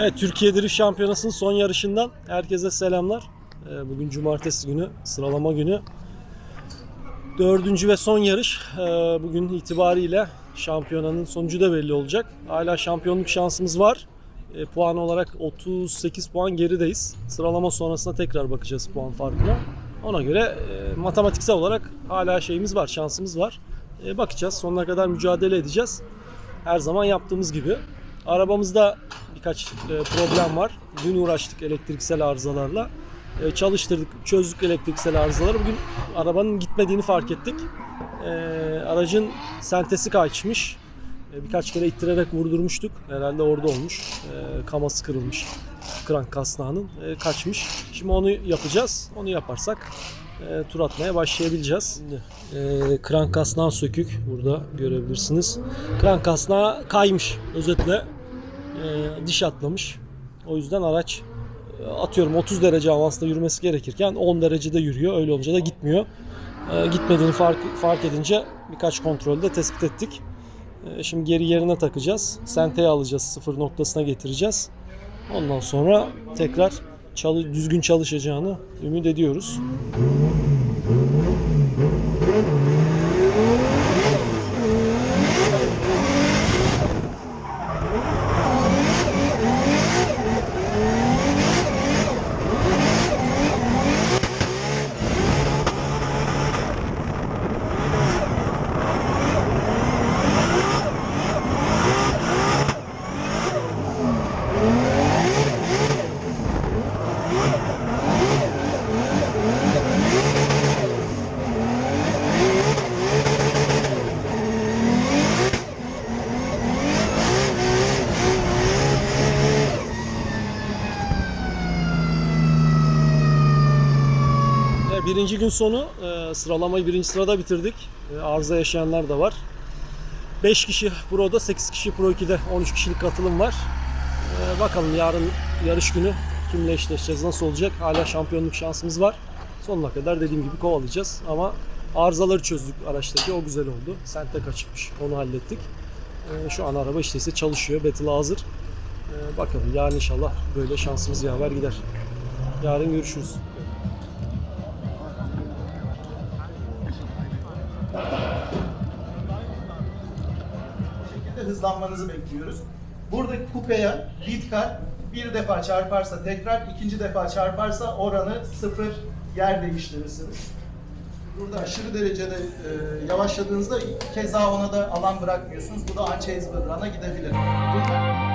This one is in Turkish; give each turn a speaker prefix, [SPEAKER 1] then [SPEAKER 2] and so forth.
[SPEAKER 1] Evet, Türkiye Drift Şampiyonası'nın son yarışından herkese selamlar. Ee, Bugün cumartesi günü, sıralama günü. Dördüncü ve son yarış. Ee, Bugün itibariyle şampiyonanın sonucu da belli olacak. Hala şampiyonluk şansımız var. Ee, Puan olarak 38 puan gerideyiz. Sıralama sonrasında tekrar bakacağız puan farkına. Ona göre e, matematiksel olarak hala şeyimiz var, şansımız var. Bakacağız, sonuna kadar mücadele edeceğiz. Her zaman yaptığımız gibi. Arabamızda birkaç e, problem var. Dün uğraştık elektriksel arızalarla. E, çalıştırdık, çözdük elektriksel arızaları. Bugün arabanın gitmediğini fark ettik. E, aracın sentesi kaçmış. Birkaç kere ittirerek vurdurmuştuk. Herhalde orada olmuş. Kaması kırılmış. Krank kasnağının kaçmış. Şimdi onu yapacağız. Onu yaparsak e, tur atmaya başlayabileceğiz. Şimdi, e, krank kasnağı sökük. Burada görebilirsiniz. Krank kasnağı kaymış. Özetle e, diş atlamış. O yüzden araç e, atıyorum 30 derece avansla yürümesi gerekirken 10 derecede yürüyor. Öyle olunca da gitmiyor. E, gitmediğini fark, fark edince birkaç kontrolde tespit ettik. E, şimdi geri yerine takacağız. Senteyi alacağız. Sıfır noktasına getireceğiz. Ondan sonra tekrar çalı- düzgün çalışacağını ümit ediyoruz. Birinci gün sonu e, sıralamayı birinci sırada bitirdik. E, Arıza yaşayanlar da var. 5 kişi Pro'da, 8 kişi Pro 2'de 13 kişilik katılım var. E, Bakalım yarın yarış günü kimle eşleşeceğiz, nasıl olacak? Hala şampiyonluk şansımız var. Sonuna kadar dediğim gibi kovalayacağız ama arızaları çözdük araçtaki o güzel oldu. Sente kaçırmış onu hallettik. E, Şu an araba işte ise çalışıyor, battle'a hazır. E, Bakalım yarın inşallah böyle şansımız yaver gider. Yarın görüşürüz.
[SPEAKER 2] Şekilde hızlanmanızı bekliyoruz. Buradaki kupeye lead car bir defa çarparsa tekrar, ikinci defa çarparsa oranı sıfır yer değiştirirsiniz. Burada aşırı derecede e, yavaşladığınızda keza ona da alan bırakmıyorsunuz. Bu da unchaseable run'a gidebilir. Burada